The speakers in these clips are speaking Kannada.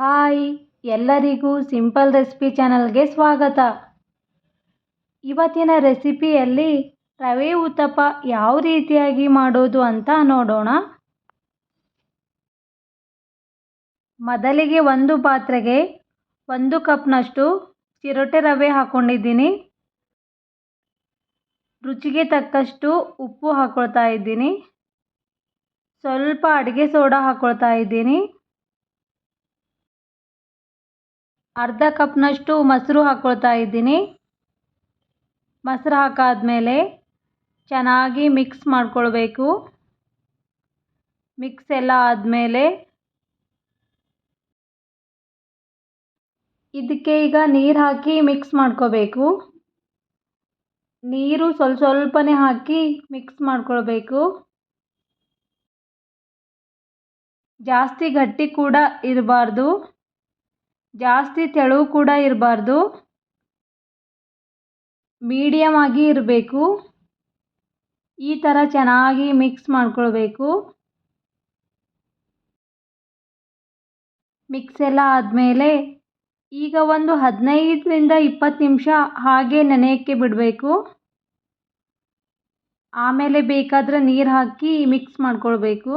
ಹಾಯ್, ಎಲ್ಲರಿಗೂ ಸಿಂಪಲ್ ರೆಸಿಪಿ ಚಾನಲ್ಗೆ ಸ್ವಾಗತ. ಇವತ್ತಿನ ರೆಸಿಪಿಯಲ್ಲಿ ರವೆ ಉತ್ತಪ್ಪ ಯಾವ ರೀತಿಯಾಗಿ ಮಾಡೋದು ಅಂತ ನೋಡೋಣ. ಮೊದಲಿಗೆ ಒಂದು ಪಾತ್ರೆಗೆ ಒಂದು ಕಪ್ನಷ್ಟು ಚಿರೋಟೆ ರವೆ ಹಾಕ್ಕೊಂಡಿದ್ದೀನಿ ರುಚಿಗೆ ತಕ್ಕಷ್ಟು ಉಪ್ಪು ಹಾಕ್ಕೊಳ್ತಾ ಇದ್ದೀನಿ. ಸ್ವಲ್ಪ ಅಡುಗೆ ಸೋಡಾ ಹಾಕ್ಕೊಳ್ತಾ ಇದ್ದೀನಿ. ಅರ್ಧ ಕಪ್ನಷ್ಟು ಮೊಸರು ಹಾಕ್ಕೊಳ್ತಾ ಇದ್ದೀನಿ. ಮೊಸರು ಹಾಕಾದಮೇಲೆ ಚೆನ್ನಾಗಿ ಮಿಕ್ಸ್ ಮಾಡ್ಕೊಳ್ಬೇಕು. ಮಿಕ್ಸ್ ಎಲ್ಲ ಆದಮೇಲೆ ಇದಕ್ಕೆ ಈಗ ನೀರು ಹಾಕಿ ಮಿಕ್ಸ್ ಮಾಡ್ಕೋಬೇಕು. ನೀರು ಸ್ವಲ್ಪ ಸ್ವಲ್ಪನೇ ಹಾಕಿ ಮಿಕ್ಸ್ ಮಾಡ್ಕೊಳ್ಬೇಕು. ಜಾಸ್ತಿ ಗಟ್ಟಿ ಕೂಡ ಇರಬಾರ್ದು. ಜಾಸ್ತಿ ತೆಳು ಕೂಡ ಇರಬಾರ್ದು. ಮೀಡಿಯಮ್ ಆಗಿ ಇರಬೇಕು. ಈ ಥರ ಚೆನ್ನಾಗಿ ಮಿಕ್ಸ್ ಮಾಡ್ಕೊಳ್ಬೇಕು. ಮಿಕ್ಸ್ ಎಲ್ಲ ಆದಮೇಲೆ ಈಗ ಒಂದು ಹದಿನೈದರಿಂದ ಇಪ್ಪತ್ತು ನಿಮಿಷ ಹಾಗೆ ನೆನೆಯೋಕ್ಕೆ ಬಿಡಬೇಕು. ಆಮೇಲೆ ಬೇಕಾದರೆ ನೀರು ಹಾಕಿ ಮಿಕ್ಸ್ ಮಾಡ್ಕೊಳ್ಬೇಕು.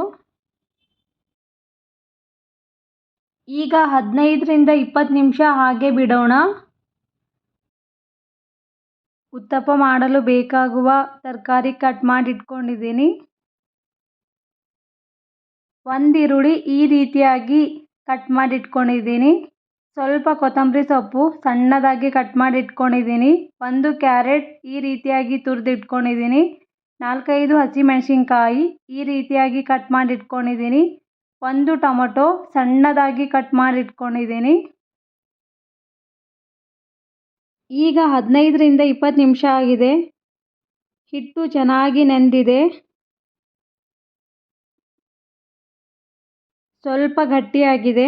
ಈಗ ಹದಿನೈದರಿಂದ ಇಪ್ಪತ್ತು ನಿಮಿಷ ಹಾಗೆ ಬಿಡೋಣ. ಉತ್ತಪ್ಪ ಮಾಡಲು ಬೇಕಾಗುವ ತರಕಾರಿ ಕಟ್ ಮಾಡಿ ಇಟ್ಕೊಂಡಿದ್ದೀನಿ. ಒಂದು ಈರುಳ್ಳಿ ಈ ರೀತಿಯಾಗಿ ಕಟ್ ಮಾಡಿ ಇಟ್ಕೊಂಡಿದ್ದೀನಿ. ಸ್ವಲ್ಪ ಕೊತ್ತಂಬರಿ ಸೊಪ್ಪು ಸಣ್ಣದಾಗಿ ಕಟ್ ಮಾಡಿ ಇಟ್ಕೊಂಡಿದ್ದೀನಿ. ಒಂದು ಕ್ಯಾರೆಟ್ ಈ ರೀತಿಯಾಗಿ ತುರಿದು ಇಟ್ಕೊಂಡಿದ್ದೀನಿ. ನಾಲ್ಕೈದು ಹಸಿಮೆಣಸಿನ್ಕಾಯಿ ಈ ರೀತಿಯಾಗಿ ಕಟ್ ಮಾಡಿ ಇಟ್ಕೊಂಡಿದ್ದೀನಿ. ಒಂದು ಟೊಮೊಟೊ ಸಣ್ಣದಾಗಿ ಕಟ್ ಮಾಡಿ ಇಟ್ಕೊಂಡಿದ್ದೀನಿ ಈಗ ಹದಿನೈದರಿಂದ ಇಪ್ಪತ್ತು ನಿಮಿಷ ಆಗಿದೆ. ಹಿಟ್ಟು ಚೆನ್ನಾಗಿ ನೆಂದಿದೆ. ಸ್ವಲ್ಪ ಗಟ್ಟಿಯಾಗಿದೆ.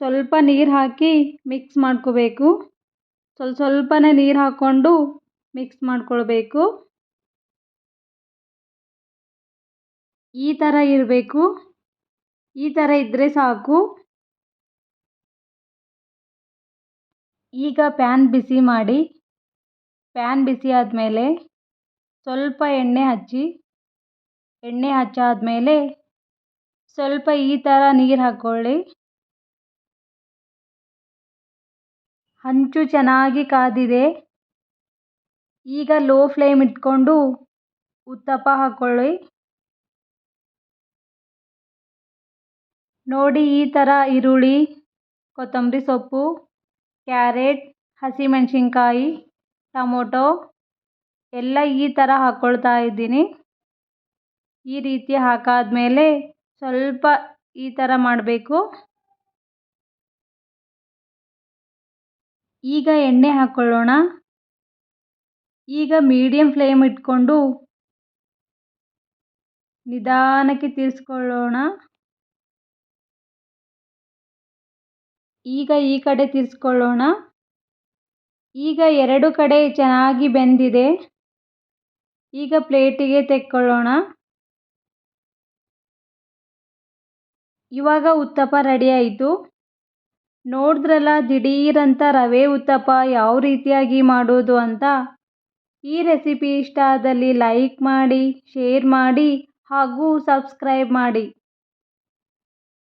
ಸ್ವಲ್ಪ ನೀರು ಹಾಕಿ ಮಿಕ್ಸ್ ಮಾಡ್ಕೋಬೇಕು. ಸ್ವಲ್ಪ ಸ್ವಲ್ಪನೇ ನೀರು ಹಾಕ್ಕೊಂಡು ಮಿಕ್ಸ್ ಮಾಡ್ಕೊಳ್ಬೇಕು. ಈ ಥರ ಇರಬೇಕು. ಈ ಥರ ಇದ್ದರೆ ಸಾಕು. ಈಗ ಪ್ಯಾನ್ ಬಿಸಿ ಮಾಡಿ, ಪ್ಯಾನ್ ಬಿಸಿ ಆದಮೇಲೆ ಸ್ವಲ್ಪ ಎಣ್ಣೆ ಹಚ್ಚಿ, ಎಣ್ಣೆ ಹಚ್ಚಾದಮೇಲೆ ಸ್ವಲ್ಪ ಈ ಥರ ನೀರು ಹಾಕ್ಕೊಳ್ಳಿ ಹಂಚು ಚೆನ್ನಾಗಿ ಕಾದಿದೆ. ಈಗ ಲೋ ಫ್ಲೇಮ್ ಇಟ್ಕೊಂಡು ಉತ್ತಪ್ಪ ಹಾಕ್ಕೊಳ್ಳಿ ನೋಡಿ ಈ ಥರ ಈರುಳ್ಳಿ, ಕೊತ್ತಂಬರಿ ಸೊಪ್ಪು, ಕ್ಯಾರೆಟ್ ಹಸಿಮೆಣಸಿನ್ಕಾಯಿ ಟೊಮೊಟೊ ಎಲ್ಲ ಈ ಥರ ಹಾಕ್ಕೊಳ್ತಾ ಇದ್ದೀನಿ. ಈ ರೀತಿ ಹಾಕಾದ ಮೇಲೆ ಸ್ವಲ್ಪ ಈ ಥರ ಮಾಡಬೇಕು. ಈಗ ಎಣ್ಣೆ ಹಾಕ್ಕೊಳ್ಳೋಣ ಈಗ ಮೀಡಿಯಮ್ ಫ್ಲೇಮ್ ಇಟ್ಕೊಂಡು ನಿಧಾನಕ್ಕೆ ತಿರ್ಸ್ಕೊಳ್ಳೋಣ. ಈಗ ಈ ಕಡೆ ತಿರ್ಸ್ಕೊಳ್ಳೋಣ. ಈಗ ಎರಡು ಕಡೆ ಚೆನ್ನಾಗಿ ಬೆಂದಿದೆ. ಈಗ ಪ್ಲೇಟಿಗೆ ತೆಕ್ಕೊಳ್ಳೋಣ. ಇವಾಗ ಉತ್ತಪ್ಪ ರೆಡಿ ಆಯಿತು. ನೋಡಿದ್ರಲ್ಲ ದಿಢೀರಂಥ ರವೆ ಉತ್ತಪ್ಪ ಯಾವ ರೀತಿಯಾಗಿ ಮಾಡೋದು ಅಂತ. ಈ ರೆಸಿಪಿ ಇಷ್ಟ ಆದಲ್ಲಿ ಲೈಕ್ ಮಾಡಿ ಶೇರ್ ಮಾಡಿ ಹಾಗೂ ಸಬ್ಸ್ಕ್ರೈಬ್ ಮಾಡಿ.